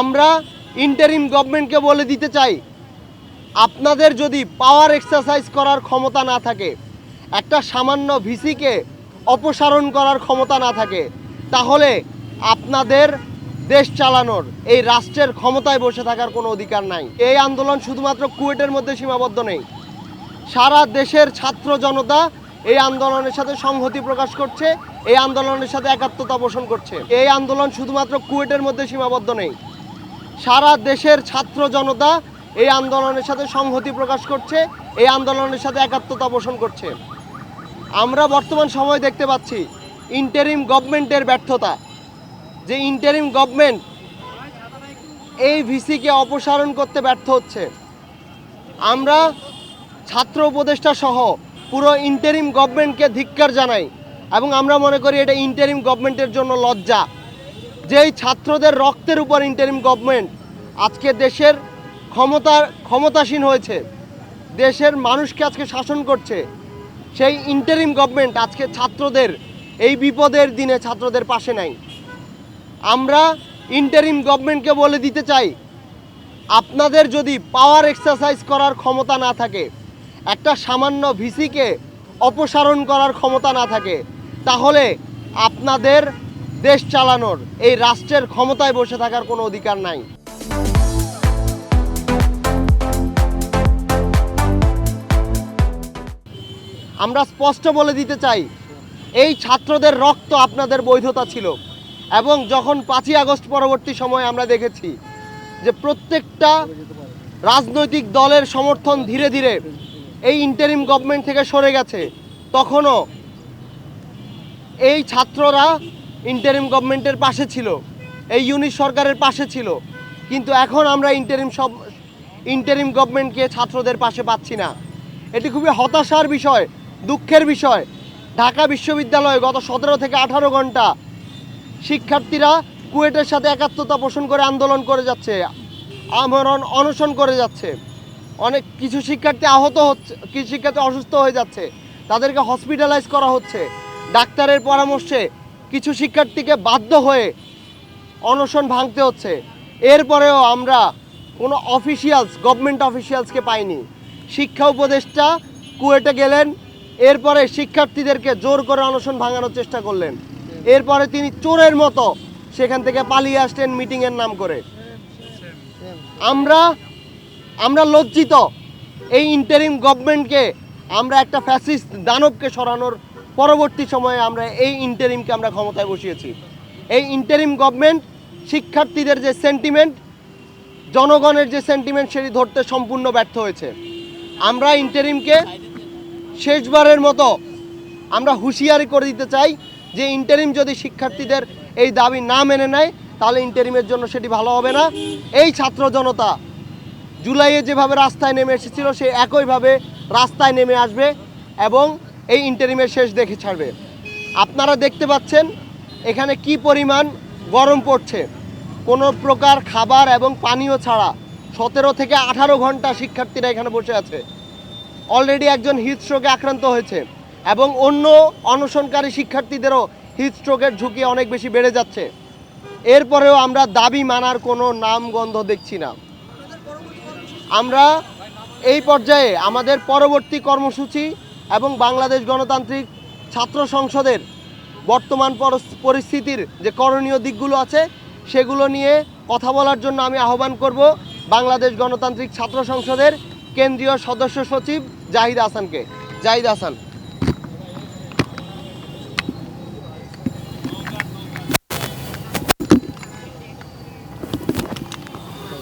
আমরা ইন্টারিম গভর্নমেন্টকে বলে দিতে চাই, আপনাদের যদি পাওয়ার এক্সারসাইজ করার ক্ষমতা না থাকে, একটা সামান্য ভিসিকে অপসারণ করার ক্ষমতা না থাকে, তাহলে আপনাদের দেশ চালানোর, এই রাষ্ট্রের ক্ষমতায় বসে থাকার কোনো অধিকার নাই। এই আন্দোলন শুধুমাত্র কুয়েটের মধ্যে সীমাবদ্ধ নেই। সারা দেশের ছাত্র জনতা এই আন্দোলনের সাথে সংহতি প্রকাশ করছে, এই আন্দোলনের সাথে একাত্মতা পোষণ করছে। এই আন্দোলন শুধুমাত্র কুয়েটের মধ্যে সীমাবদ্ধ নেই। সারা দেশের ছাত্র জনতা এই আন্দোলনের সাথে সংহতি প্রকাশ করছে, এই আন্দোলনের সাথে একাত্মতা পোষণ করছে। আমরা বর্তমান সময় দেখতে পাচ্ছি ইন্টারিম গভর্নমেন্টের ব্যর্থতা। যে ইন্টারিম গভর্নমেন্ট এই ভিসিকে অপসারণ করতে ব্যর্থ হচ্ছে। আমরা ছাত্র উপদেষ্টা সহ পুরো ইন্টারিম গভর্নমেন্টকে ধিক্কার জানাই এবং আমরা মনে করি এটা ইন্টারিম গভর্নমেন্টের জন্য লজ্জা। যেই ছাত্রদের রক্তের উপর ইন্টারিম গভর্নমেন্ট আজকে দেশের ক্ষমতা, ক্ষমতাসীন হয়েছে, দেশের মানুষকে আজকে শাসন করছে, সেই ইন্টারিম গভর্নমেন্ট আজকে ছাত্রদের, এই বিপদের দিনে ছাত্রদের পাশে নাই। আমরা ইন্টারিম গভর্নমেন্টকে বলে দিতে চাই, আপনাদের যদি পাওয়ার এক্সারসাইজ করার ক্ষমতা না থাকে, একটা সামান্য ভিসিকে অপসারণ করার ক্ষমতা না থাকে, তাহলে আপনাদের দেশ চালানোর, এই রাষ্ট্রের ক্ষমতায় বসে থাকার কোনো অধিকার নাই। আমরা স্পষ্ট বলে দিতে চাই, এই ছাত্রদের রক্ত আপনাদের বৈধতা ছিল এবং যখন পাঁচই আগস্ট পরবর্তী সময় আমরা দেখেছি যে প্রত্যেকটা রাজনৈতিক দলের সমর্থন ধীরে ধীরে এই ইন্টারিম গভর্নমেন্ট থেকে সরে গেছে, তখনও এই ছাত্ররা ইন্টারিম গভর্নমেন্টের পাশে ছিল, এই ইউনিট সরকারের পাশে ছিল। কিন্তু এখন আমরা ইন্টারিম সব ইন্টারিম গভর্নমেন্টকে ছাত্রদের পাশে পাচ্ছি না। এটি খুবই হতাশার বিষয়, দুঃখের বিষয়। ঢাকা বিশ্ববিদ্যালয়ে গত সতেরো থেকে আঠারো ঘণ্টা শিক্ষার্থীরা কুয়েটের সাথে একাত্মতা পোষণ করে আন্দোলন করে যাচ্ছে আমরণ অনশন করে যাচ্ছে। অনেক কিছু শিক্ষার্থী আহত হচ্ছে, কিছু শিক্ষার্থী অসুস্থ হয়ে যাচ্ছে। তাদেরকে হসপিটালাইজ করা হচ্ছে। ডাক্তারের পরামর্শে কিছু শিক্ষার্থীকে বাধ্য হয়ে অনশন ভাঙতে হচ্ছে। এরপরেও আমরা কোনো অফিসিয়ালস গভর্নমেন্ট অফিসিয়ালসকে পাইনি। শিক্ষা উপদেষ্টা কুয়েটে গেলেন, এরপরে শিক্ষার্থীদেরকে জোর করে অনশন ভাঙানোর চেষ্টা করলেন। এরপরে তিনি চোরের মতো সেখান থেকে পালিয়ে আসলেন মিটিংয়ের নাম করে। আমরা আমরা লজ্জিত। এই ইন্টারিম গভর্নমেন্টকে আমরা একটা ফ্যাসিস্ট দানবকে সরানোর পরবর্তী সময়ে আমরা এই ইন্টারিমকে আমরা ক্ষমতায় বসিয়েছি। এই ইন্টারিম গভর্নমেন্ট শিক্ষার্থীদের যে সেন্টিমেন্ট জনগণের যে সেন্টিমেন্ট সেটি ধরতে সম্পূর্ণ ব্যর্থ হয়েছে। আমরা ইন্টারিমকে শেষবারের মতো আমরা হুঁশিয়ারি করে দিতে চাই যে ইন্টারিম যদি শিক্ষার্থীদের এই দাবি না মেনে নেয়, তাহলে ইন্টারিমের জন্য সেটি ভালো হবে না। এই ছাত্র জনতা জুলাইয়ে যেভাবে রাস্তায় নেমে এসেছিল, সে একইভাবে রাস্তায় নেমে আসবে এবং এই ইন্টারিমের শেষ দেখে ছাড়বে। আপনারা দেখতে পাচ্ছেন, এখানে কি পরিমাণ গরম পড়ছে। কোনো প্রকার খাবার এবং পানীয় ছাড়া সতেরো থেকে আঠারো ঘণ্টা শিক্ষার্থীরা এখানে বসে আছে। অলরেডি একজন হিটস্ট্রোকে আক্রান্ত হয়েছে এবং অন্য অনশনকারী শিক্ষার্থীদেরও হিটস্ট্রোকের ঝুঁকি অনেক বেশি বেড়ে যাচ্ছে। এরপরেও আমরা দাবি মানার কোনো নাম গন্ধ দেখছি না। আমরা এই পর্যায়ে আমাদের পরবর্তী কর্মসূচি এবং বাংলাদেশ গণতান্ত্রিক ছাত্র সংসদের বর্তমান পরিস্থিতির যে করণীয় দিকগুলো আছে, সেগুলো নিয়ে কথা বলার জন্য আমি আহ্বান করব বাংলাদেশ গণতান্ত্রিক ছাত্র সংসদের কেন্দ্রীয় সদস্য সচিব জাহিদ হাসানকে। জাহিদ হাসান।